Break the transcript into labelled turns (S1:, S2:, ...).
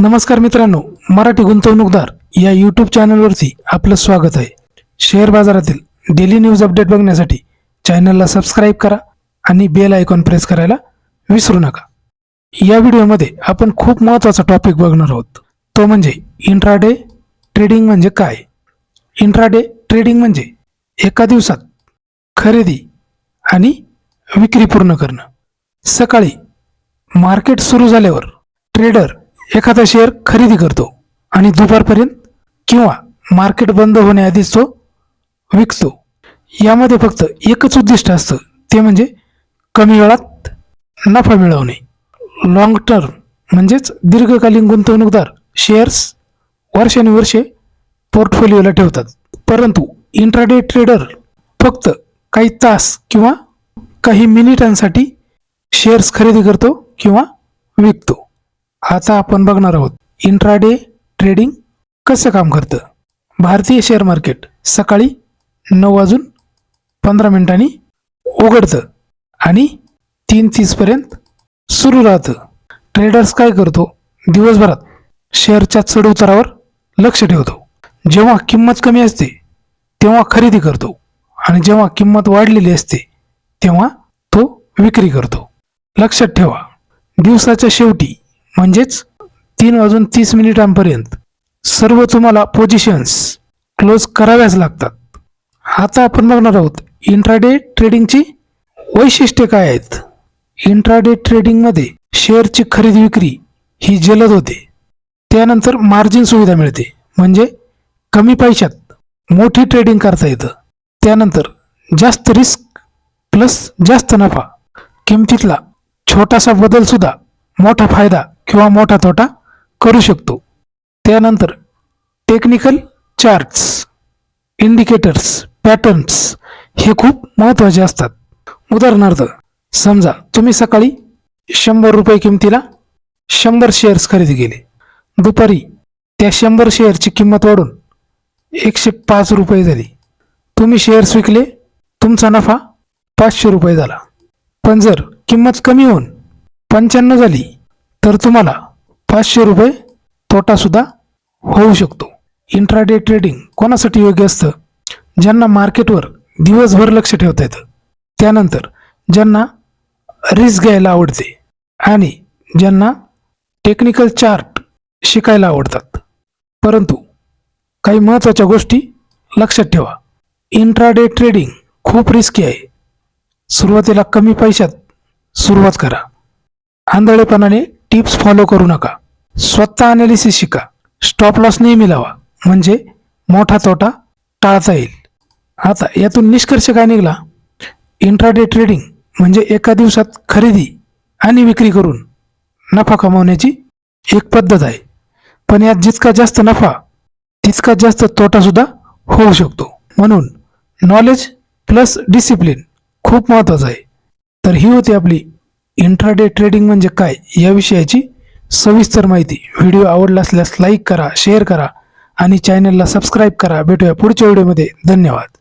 S1: नमस्कार मित्रांनो मराठी गुंतवणूकदार या यूट्यूब चॅनलवरती आपलं स्वागत आहे. शेअर बाजारातील डेली न्यूज अपडेट बघण्यासाठी चॅनलला सबस्क्राईब करा आणि बेल आयकॉन प्रेस करायला विसरू नका. या व्हिडिओमध्ये आपण खूप महत्त्वाचा टॉपिक बघणार आहोत. तो म्हणजे इंट्राडे ट्रेडिंग म्हणजे काय? इंट्राडे ट्रेडिंग म्हणजे एका दिवसात खरेदी आणि विक्री पूर्ण करणं. सकाळी मार्केट सुरू झाल्यावर ट्रेडर एखादा शेअर खरेदी करतो आणि दुपारपर्यंत किंवा मार्केट बंद होण्याआधीच तो विकतो. यामध्ये फक्त एकच उद्दिष्ट असतं ते म्हणजे कमी वेळात नफा मिळवणे. लाँग टर्म म्हणजेच दीर्घकालीन गुंतवणूकदार शेअर्स वर्षानुवर्षे पोर्टफोलिओला ठेवतात. परंतु इंट्राडे ट्रेडर फक्त काही तास किंवा काही मिनिटांसाठी शेअर्स खरेदी करतो किंवा विकतो. आता आपण बघणार आहोत इंट्राडे ट्रेडिंग कसं काम करतं? भारतीय शेअर मार्केट सकाळी नऊ वाजून पंधरा मिनिटांनी उघडतं आणि तीन तीसपर्यंत सुरू राहतं. ट्रेडर्स काय करतो? दिवसभरात शेअरच्या चढउतारावर लक्ष ठेवतो. जेव्हा किंमत कमी असते तेव्हा खरेदी करतो आणि जेव्हा किंमत वाढलेली असते तेव्हा तो विक्री करतो. लक्षात ठेवा दिवसाच्या शेवटी म्हणजेच तीन वाजून तीस मिनिटांपर्यंत सर्व तुम्हाला पोझिशन्स क्लोज कराव्याच लागतात. आता आपण बघणार आहोत इंट्राडे ट्रेडिंगची वैशिष्ट्ये काय आहेत? इंट्राडे ट्रेडिंगमध्ये शेअरची खरेदी विक्री ही जलद होते. त्यानंतर मार्जिन सुविधा मिळते. म्हणजे कमी पैशात मोठी ट्रेडिंग करता येतं. त्यानंतर जास्त रिस्क प्लस जास्त नफा. किमतीतला छोटासा बदलसुद्धा मोठा फायदा किंवा मोठा तोटा करू शकतो. त्यानंतर टेक्निकल चार्ट्स इंडिकेटर्स पॅटर्न्स हे खूप महत्त्वाचे असतात. उदाहरणार्थ समजा तुम्ही सकाळी शंभर रुपये किमतीला शंभर शेअर्स खरेदी केले. दुपारी त्या शंभर शेअरची किंमत वाढून एकशे पाच रुपये झाली. तुम्ही शेअर्स विकले तुमचा नफा पाचशे रुपये झाला. पण जर किंमत कमी होऊन पंच्याण्णव झाली तर तुम्हाला पाचशे रुपये तोटासुद्धा होऊ शकतो. इंट्राडे ट्रेडिंग कोणासाठी योग्य असतं? ज्यांना मार्केटवर दिवसभर लक्ष ठेवता येतं. त्यानंतर ज्यांना रिस्क घ्यायला आवडते आणि ज्यांना टेक्निकल चार्ट शिकायला आवडतात. परंतु काही महत्त्वाच्या गोष्टी लक्षात ठेवा. इंट्राडे ट्रेडिंग खूप रिस्की आहे. सुरुवातीला कमी पैशात सुरुवात करा. आंधळेपणाने टिप्स फॉलो करू नका. स्वतः अनालिसिस शिका. स्टॉप लॉस नेहमी लावा. म्हणजे मोठा तोटा टाळता येईल. आता यातून निष्कर्ष काय निघाला? इंट्राडे ट्रेडिंग म्हणजे एका दिवसात खरेदी आणि विक्री करून नफा कमावण्याची एक पद्धत आहे. पण यात जितका जास्त नफा तितका जास्त तोटासुद्धा होऊ शकतो. म्हणून नॉलेज प्लस डिसिप्लिन खूप महत्त्वाचं आहे. तर ही होती आपली इंट्राडे ट्रेडिंग म्हणजे काय या विषयाची सविस्तर माहिती. व्हिडिओ आवडला असल्यास लाईक करा शेअर करा आणि चॅनलला सबस्क्राईब करा. भेटूया पुढच्या व्हिडिओमध्ये धन्यवाद.